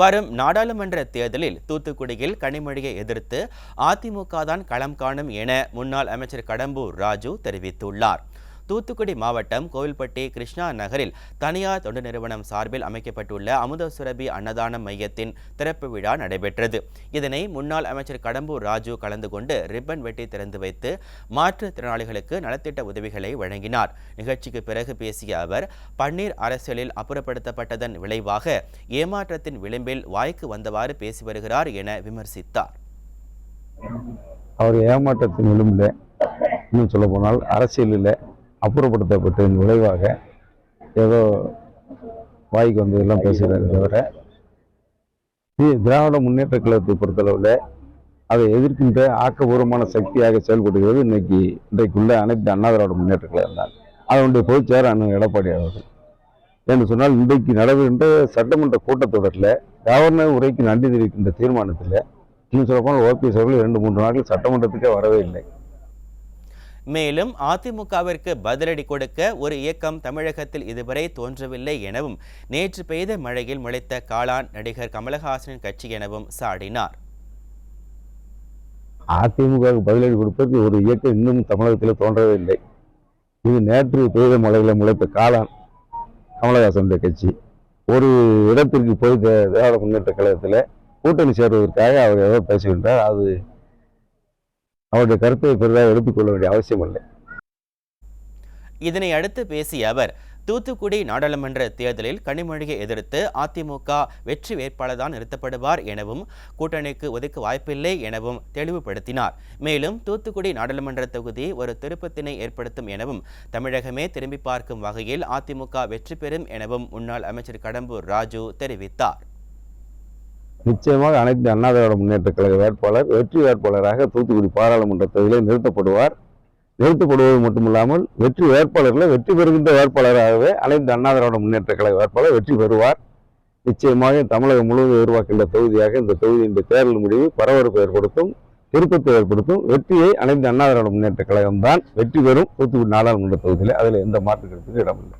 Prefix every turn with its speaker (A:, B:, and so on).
A: வரும் நாடாளுமன்ற தேர்தலில் தூத்துக்குடியில் கனிமொழியை எதிர்த்து அதிமுக தான் களம் காணும் என முன்னாள் அமைச்சர் கடம்பூர் ராஜு தெரிவித்துள்ளார். தூத்துக்குடி மாவட்டம் கோவில்பட்டி கிருஷ்ணா நகரில் தனியார் தொண்டு நிறுவனம் சார்பில் அமைக்கப்பட்டுள்ள அமுத சுரபி அன்னதானம் மையத்தின் திறப்பு விழா நடைபெற்றது. இதனை முன்னாள் அமைச்சர் கடம்பூர் ராஜு கலந்து கொண்டு ரிப்பன் வெட்டி திறந்து வைத்து மாற்றுத்திறனாளிகளுக்கு நலத்திட்ட உதவிகளை வழங்கினார். நிகழ்ச்சிக்கு பிறகு பேசிய அவர் பன்னீர் அரசியலில் அப்புறப்படுத்தப்பட்டதன் விளைவாக ஏமாற்றத்தின் விளிம்பில் வாய்க்கு வந்தவாறு பேசி வருகிறார் என விமர்சித்தார்.
B: அவர் ஏமாற்றத்தின் விளிம்பில் இன்னும் சொல்ல போனால் அரசியலில் அப்புறப்படுத்தப்பட்டதன் விளைவாக ஏதோ வாய்க்கு வந்ததெல்லாம் பேசுகிறாரு தவிர திராவிட முன்னேற்ற கழகத்தை பொறுத்தளவில் அதை எதிர்க்கின்ற ஆக்கபூர்வமான சக்தியாக செயல்படுகிறது. இன்னைக்கு இன்றைக்குள்ள அனைத்து அண்ணா திராவிட முன்னேற்ற கழகம் தான். அதனுடைய பொதுச்செயலர் அண்ணன் எடப்பாடி அவர்கள். என்று சொன்னால் இன்றைக்கு நடைபெறுகின்ற சட்டமன்ற கூட்டத்தொடரில் கவர்னர் உரைக்கு நன்றி தெரிவிக்கின்ற தீர்மானத்தில் இன்னும் சொல்லப்போனால் ஓபிஎஸ் அவர்கள் இரண்டு மூன்று நாட்கள் சட்டமன்றத்துக்கே வரவே இல்லை.
A: மேலும் அதிமுகவிற்கு பதிலடி கொடுக்க ஒரு இயக்கம் தமிழகத்தில் இதுவரை தோன்றவில்லை எனவும் நேற்று பெய்த மழையில் முளைத்த காளான் நடிகர் கமலஹாசனின் கட்சி எனவும் சாடினார்.
B: அதிமுகவுக்கு பதிலடி கொடுப்பதற்கு ஒரு இயக்கம் இன்னும் தமிழகத்தில் தோன்றவில்லை. இது நேற்று பெய்த மழையில் முளைத்த காளான் கமலஹாசனுடைய கட்சி. ஒரு இடத்திற்கு போய் தி- திராவிட முன்னேற்ற கழகத்தில் கூட்டணி சேர்வதற்காக அவர் ஏதோ பேசுகின்றார். அது அவருடைய கருத்தை பெரிதாக எடுத்துக்கொள்ள வேண்டிய அவசியம் இல்லை.
A: இதனை அடுத்து பேசிய அவர் தூத்துக்குடி நாடாளுமன்ற தேர்தலில் கனிமொழியை எதிர்த்து அதிமுக வெற்றி வேட்பாளர் தான் நிறுத்தப்படுவார் எனவும் கூட்டணிக்கு ஒதுக்க வாய்ப்பில்லை எனவும் தெளிவுபடுத்தினார். மேலும் தூத்துக்குடி நாடாளுமன்ற தொகுதி ஒரு திருப்பத்தினை ஏற்படுத்தும் எனவும் தமிழகமே திரும்பி பார்க்கும் வகையில் அதிமுக வெற்றி பெறும் எனவும் முன்னாள் அமைச்சர் கடம்பூர் ராஜு தெரிவித்தார்.
B: நிச்சயமாக அனைத்து அண்ணா திராவிட முன்னேற்ற கழக வேட்பாளர் வெற்றி வேட்பாளராக தூத்துக்குடி பாராளுமன்ற தொகுதியில் நிறுத்தப்படுவார். நிறுத்தப்படுவது மட்டுமில்லாமல் வெற்றி வேட்பாளர்களை வெற்றி பெறுகின்ற வேட்பாளராகவே அனைத்து அண்ணா திராவிட முன்னேற்ற கழக வேட்பாளர் வெற்றி பெறுவார். நிச்சயமாக தமிழகம் முழுவதும் உருவாக்கின்ற தொகுதியாக இந்த தொகுதியின் தேர்தல் முடிவு பரபரப்பு ஏற்படுத்தும் திருப்பத்தை ஏற்படுத்தும். வெற்றியை அனைத்து அண்ணா திராவிட முன்னேற்ற தான் வெற்றி பெறும் தூத்துக்குடி நாடாளுமன்ற தொகுதியில். அதில் எந்த மாற்று கருத்துக்கு இடமில்லை.